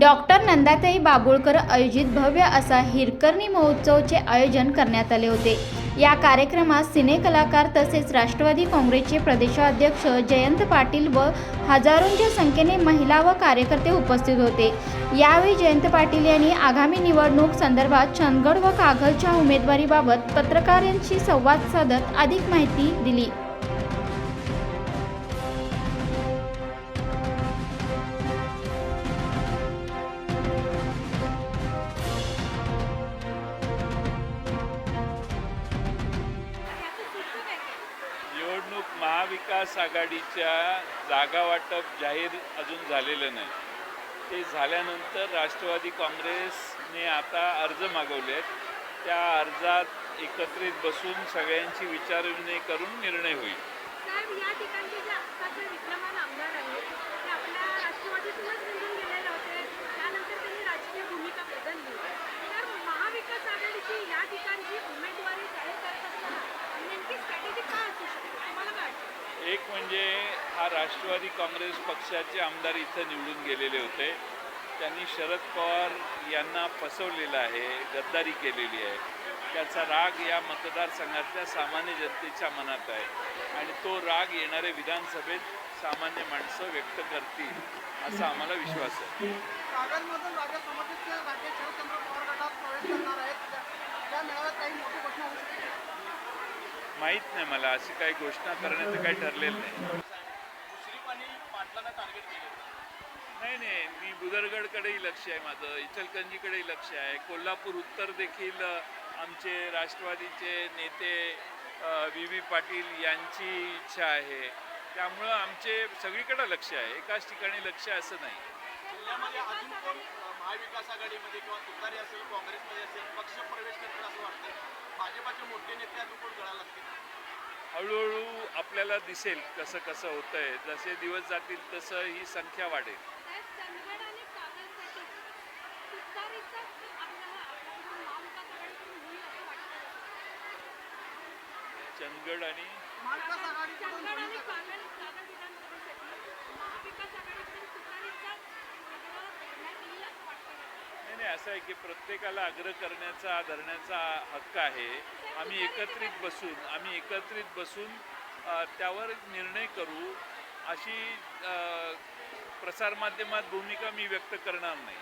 Doctor Nandatai Babulkar आयोजित भव्य असा हिरकर्णी महोत्सवचे आयोजन करण्यात आले होते. या कार्यक्रमात सिनेकलाकार तसेच राष्ट्रवादी काँग्रेसचे प्रदेशाध्यक्ष जयंत पाटील व हजारोंच्या संख्येने महिला व कार्यकर्ते उपस्थित होते. यावेळी जयंत पाटील यांनी आगामी निवडणूक संदर्भात चंदगड व कागलच्या उमेदवारीबाबत पत्रकारांशी संवाद साधत अधिक माहिती दिली. महाविकास आघाडीच्या जागा वाटप जाहीर अजून झालेलं नाही. ते झाल्यानंतर राष्ट्रवादी काँग्रेसने आता अर्ज मागवले आहेत. त्या अर्जात एकत्रित बसून सगळ्यांची विचारविनिमय करून निर्णय होईल साहेब या ठिकाणचे जे आत्ताचे विद्यमान आमदार आहेत ते आपल्या राष्ट्रवादीतूनच निवडून गेलेले होते त्यानंतर त्यांनी राजकीय भूमिका बदलली तर महाविकास आघाडीची या ठिकाणची उमेदवारी जाहीर करत असताना नेमकी स्ट्रॅटेजी काय असू शकते तुम्हाला काय वाटतं एक म्हणजे हा राष्ट्रवादी काँग्रेस पक्षाचे आमदार इथं निवडून गेलेले होते. त्यांनी शरद पवार यांना फसवलेलं आहे गद्दारी केलेली आहे. त्याचा राग या मतदारसंघातल्या सामान्य जनतेच्या मनात आहे. आणि तो राग येणारे विधानसभेत सामान्य माणसं व्यक्त करतील असा आम्हाला विश्वास आहे. माहीत नाही मला अशी काही घोषणा करण्याचं काही ठरलेलं नाही मुश्रीफ आणि पाटलांना टार्गेट केले नाही बुदरगडकडेही लक्ष आहे माझं इचलकंजीकडेही लक्ष आहे. कोल्हापूर उत्तर देखील आमचे राष्ट्रवादीचे नेते व्ही. व्ही. पाटील यांची इच्छा आहे. त्यामुळं आमचे सगळीकडे लक्ष आहे. एकाच ठिकाणी लक्ष आहे असं नाही. महाविकास आघाडीमध्ये किंवा तुतारी असेल काँग्रेसमध्ये असेल पक्ष प्रवेश करतील असं वाटतं भाजपाचे मोठे नेते अजून कोण गळा लागतील? हळूहळू आपल्याला दिसेल कसं कसं होतंय. जसे दिवस जातील तसं ही संख्या वाढेल साहेब चंदगड आणि कागलसाठी तुतारीचा आपल्याला आपल्याकडून महाविकास आघाडीकडून होईल असं वाटतं चंदगड आणि महाविकास आघाडीकडून चंदगड आणि कागल कागल विधानसभेसाठी महाविकास आघाडीकडून तुतारीचा वेगळा करण्यात येईल नाही नाही असं आहे की प्रत्येकाला आग्रह करण्याचा धरण्याचा हक्क आहे. आम्ही एकत्रित बसून आम्ही एकत्रित बसून त्यावर निर्णय करू अशी प्रसारमाध्यमात भूमिका मी व्यक्त करणार नाही.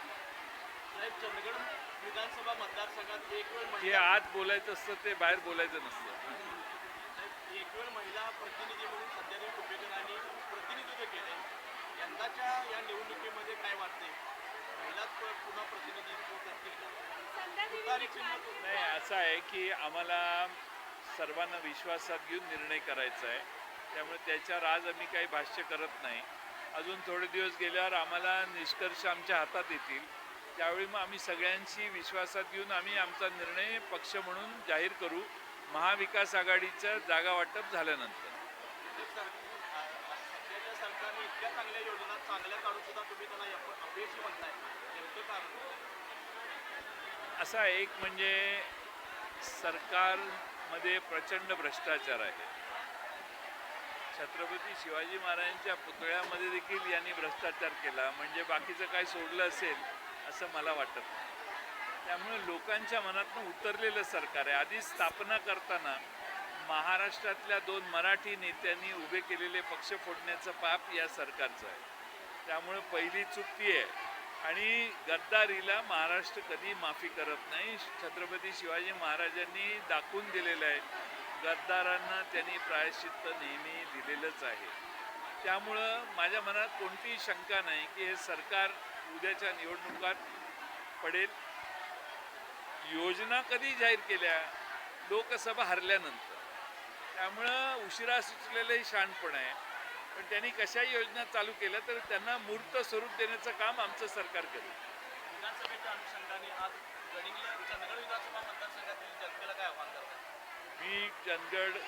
साहेब चंदगड विधानसभा मतदारसंघात एक वेळ जे आत बोलायचं असतं ते बाहेर बोलायचं नसतं साहेब, एक वेळ महिला प्रतिनिधी म्हणून सध्यादेवी कुपेकरांनी प्रतिनिधित्व केले. यंदाच्या या निवडणुकीमध्ये काय वाटते महिलाच पुन्हा प्रतिनिधित्व करतील नाही असं आहे की आम्हाला सर्वांना विश्वासात घेऊन निर्णय करायचा आहे. त्यामुळे त्याच्यावर आज आम्ही काही भाष्य करत नाही. अजून थोडे दिवस गेल्यावर आम्हाला निष्कर्ष आमच्या हातात येतील. त्यावेळी मग आम्ही सगळ्यांशी विश्वासात घेऊन आम्ही आमचा निर्णय पक्ष म्हणून जाहीर करू. महाविकास आघाडीचं जागा वाटप झाल्यानंतर. असा एक म्हणजे सरकारमध्ये प्रचंड भ्रष्टाचार आहे. छत्रपती शिवाजी महाराजांच्या पुतळ्यामध्ये देखील यांनी भ्रष्टाचार केला. म्हणजे बाकीचं काय सोडलं असेल असं मला वाटत नाही. त्यामुळे लोकांच्या मनातनं उतरलेलं सरकार आहे. आधी स्थापना करताना महाराष्ट्रातल्या दोन मराठी नेत्यांनी उभे केलेले पक्ष फोडण्याचं पाप या सरकारचं आहे. त्यामुळे पहिली चूक ती आहे. आणि गद्दारीला महाराष्ट्र कधी माफी करत नाही. छत्रपती शिवाजी महाराजांनी दाखवून दिलेलं आहे. गद्दारांना त्यांनी प्रायश्चित्त नेहमी दिलेलंच आहे. त्यामुळं माझ्या मनात कोणतीही शंका नाही की हे सरकार उद्याच्या निवडणुकात पडेल. योजना कधी जाहीर केल्या? लोकसभा हरल्यानंतर. त्यामुळं उशिरा सुचलेलंही शहाणपण आहे. पण त्यांनी कशा योजना चालू केल्या तर त्यांना मूर्त स्वरूप देण्याचं काम आमचं सरकार करेल विधानसभेच्या अनुषंगाने आज गडिंगला चंदगड विधानसभा मतदारसंघातील जनतेला काय आव्हान करतात मी चंदगड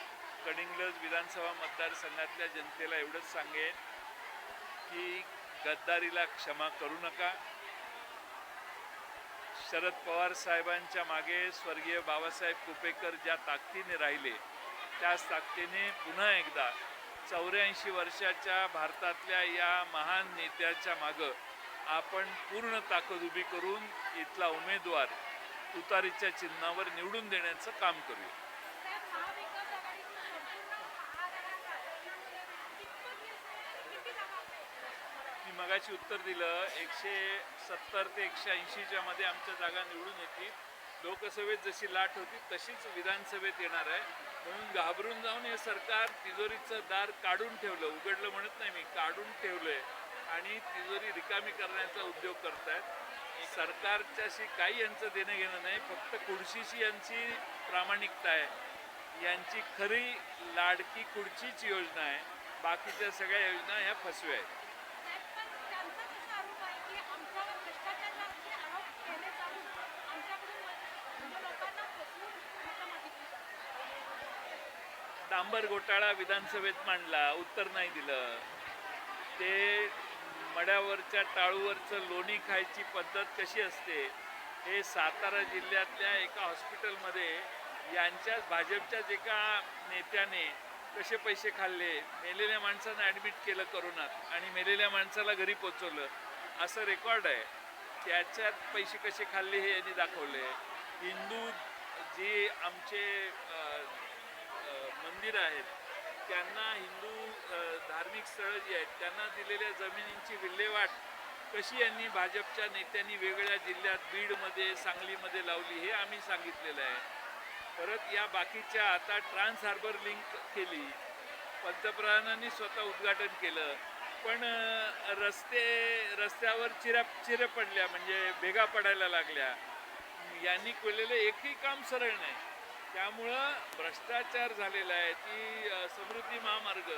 कडिंग्लज विधानसभा मतदारसंघातल्या जनतेला एवढंच सांगेन की गद्दारीला क्षमा करू नका. शरद पवार साहेबांच्या मागे स्वर्गीय बाबासाहेब कुपेकर ज्या ताकदीने राहिले त्याच ताकदीने पुन्हा एकदा चौऱ्याऐंशी वर्षाच्या भारतातल्या या महान नेत्याच्या मागं आपण पूर्ण ताकद उभी करून इथला उमेदवार तुतारीच्या चिन्हावर निवडून देण्याचं काम करूया. मी मगाशी उत्तर दिलं एकशे सत्तर ते एकशे ऐंशीच्या मध्ये आमच्या जागा निवडून येतील. लोकसभेत जशी लाट होती तशीच विधानसभेत येणार आहे. म्हणून घाबरून जाऊन हे सरकार तिजोरीचं दार काढून ठेवलं. उघडलं म्हणत नाही मी काढून ठेवलंय. आणि तिजोरी रिकामी करण्याचा उद्योग करतायत. सरकारच्याशी काही यांचं देणं घेणं नाही फक्त खुडशीशी यांची प्रामाणिकता आहे. यांची खरी लाडकी खुर्चीची योजना आहे. बाकीच्या सगळ्या योजना ह्या फसव्या आहेत साहेब पण त्यांचा कसा आरोप आहे की आमच्यावर भ्रष्टाचाराचे आरोप केले जाऊन आमच्याकडून म्हणजे लोकांना फसवून मतं मागितली सांबर घोटाळा विधानसभेत मांडला उत्तर नाही दिलं. ते मड्यावरच्या टाळूवरचं लोणी खायची पद्धत कशी असते हे सातारा जिल्ह्यातल्या एका हॉस्पिटलमध्ये यांच्याच भाजपच्याच एका नेत्याने कसे पैसे खाल्ले मेलेल्या माणसानं ॲडमिट केलं करोनात आणि मेलेल्या माणसाला घरी पोचवलं असं रेकॉर्ड आहे. त्याच्यात पैसे कसे खाल्ले हे यांनी दाखवले. हिंदू जे आमचे मंदिर आहेत. त्यांना हिंदू धार्मिक स्थळं जी आहेत त्यांना दिलेल्या जमिनींची विल्हेवाट कशी यांनी भाजपच्या नेत्यांनी वेगवेगळ्या जिल्ह्यात बीडमध्ये सांगलीमध्ये लावली हे आम्ही सांगितलेलं आहे. परत या बाकीच्या आता ट्रान्स हार्बर लिंक केली. पंतप्रधानांनी स्वतः उद्घाटन केलं. पण रस्ते रस्त्यावर चिरा चिरे पडल्या म्हणजे भेगा पडायला लागल्या. यांनी केलेलं एकही काम सरळ नाही. त्यामुळं भ्रष्टाचार झालेला आहे. ती समृद्धी महामार्ग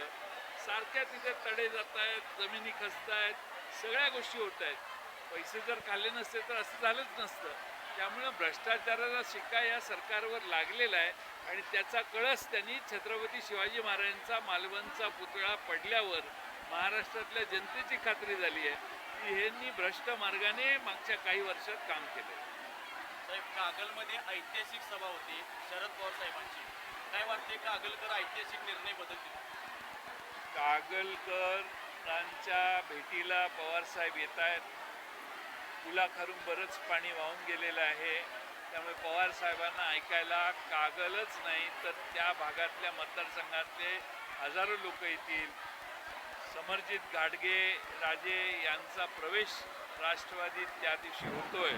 सारख्या तिथे तडे जात आहेत जमिनी खचत आहेत सगळ्या गोष्टी होत आहेत. पैसे जर खाल्ले नसते तर असं झालंच नसतं. त्यामुळं भ्रष्टाचाराचा शिक्का या सरकारवर लागलेला आहे आणि त्याचा कळस त्यांनी छत्रपती शिवाजी महाराजांचा मालवणचा पुतळा पडल्यावर महाराष्ट्रातल्या जनतेची खात्री झाली आहे. की ह्यांनी भ्रष्ट मार्गाने मागच्या काही वर्षात काम केलं साहेब कागलमध्ये ऐतिहासिक सभा होती शरद पवार साहेबांची. काय वाटते कागलकर ऐतिहासिक निर्णय बदलतील? कागलकरांच्या भेटीला पवारसाहेब येत आहेत. पुलाखालून बरंच पाणी वाहून गेलेलं आहे. त्यामुळे पवार साहेबांना ऐकायला कागलच नाही तर त्या भागातल्या मतदारसंघातले हजारो लोक येतील. समरजित घाटगे राजे यांचा प्रवेश राष्ट्रवादीत त्या दिवशी होतोय.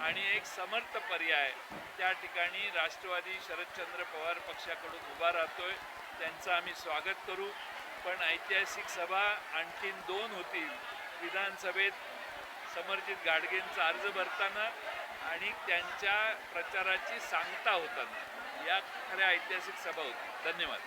आणि एक समर्थ पर्याय त्या ठिकाणी राष्ट्रवादी शरदचंद्र पवार पक्षाकडून उभा राहतोय. त्यांचं आम्ही स्वागत करू. पण ऐतिहासिक सभा आणखीन दोन होतील. विधानसभेत समर्जित गाडगेंचा अर्ज भरताना आणि त्यांच्या प्रचाराची सांगता होताना. या खऱ्या ऐतिहासिक सभा होती धन्यवाद.